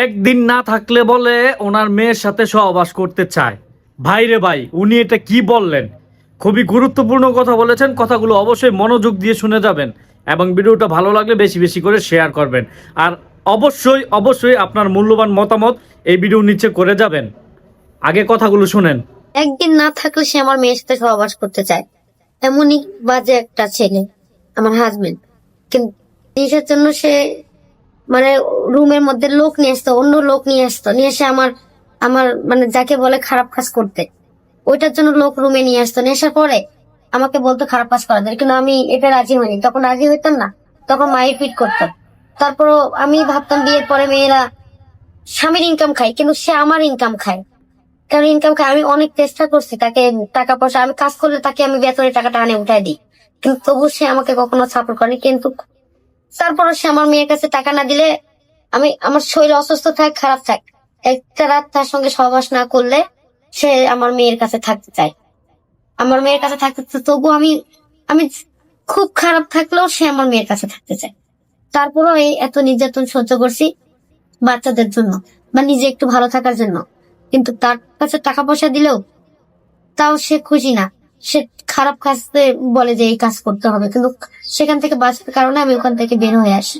একদিন না থাকলে বলে ওনার মেয়ের সাথে সহবাস করতে চায়। ভাই রে ভাই, উনি এটা কি বললেন? খুবই গুরুত্বপূর্ণ কথা বলেছেন, কথাগুলো অবশ্যই মনোযোগ দিয়ে শুনে যাবেন এবং ভিডিওটা ভালো লাগলে বেশি বেশি করে শেয়ার করবেন। আর অবশ্যই অবশ্যই আপনার মূল্যবান মতামত এই ভিডিও নিচে করে যাবেন। আগে কথাগুলো শুনেন। একদিন না থাকলে সে আমার মেয়ের সাথে সহবাস করতে চায়। এমনই বাজে একটা ছেলে, আমার হাজবেন্ড কিন্তু জন্য সে মানে রুমের মধ্যে লোক নিয়ে আসতো, অন্য লোক নিয়ে আসতো, নিয়ে এসে আমার আমার মানে যাকে বলে খারাপ কাজ করতে। ওইটার জন্য লোক রুমে নিয়ে আসতো। নিয়ে আসার পরে আমাকে বলতো খারাপ কাজ করা যায় কিন্তু আমি এটা রাজি হইনি। তখন রাজি হইতাম না। তখন মায়ের পিট করতো। তারপরও আমি ভাবতাম বিয়ের পরে মেয়েরা স্বামীর ইনকাম খায়, কিন্তু সে আমার ইনকাম খায়। কারণ ইনকাম খায়। আমি অনেক চেষ্টা করছি তাকে টাকা পয়সা, আমি কাজ করলে তাকে আমি বেতনের টাকাটা আনে উঠাই দিই। কিন্তু তবু সে আমাকে কখনো সাপোর্ট করেনি। কিন্তু তারপরে সে আমার মেয়ের কাছে টাকা না দিলে আমি, আমার শরীর অসুস্থ থাক, খারাপ থাক, একটা রাত তার সঙ্গে সহবাস না করলে সে আমার মেয়ের কাছে থাকতে চায়। আমার মেয়ের কাছে থাকতে তবু আমি আমি খুব খারাপ থাকলেও সে আমার মেয়ের কাছে থাকতে চায়। তারপরেও এই এত নির্যাতন সহ্য করছি বাচ্চাদের জন্য বা নিজে একটু ভালো থাকার জন্য। কিন্তু তার কাছে টাকা পয়সা দিলেও তাও সে খুশি না। সে খারাপ কাজতে বলে যে এই কাজ করতে হবে। কিন্তু সেখান থেকে বাঁচার কারণে আমি ওখান থেকে বের হয়ে আসি।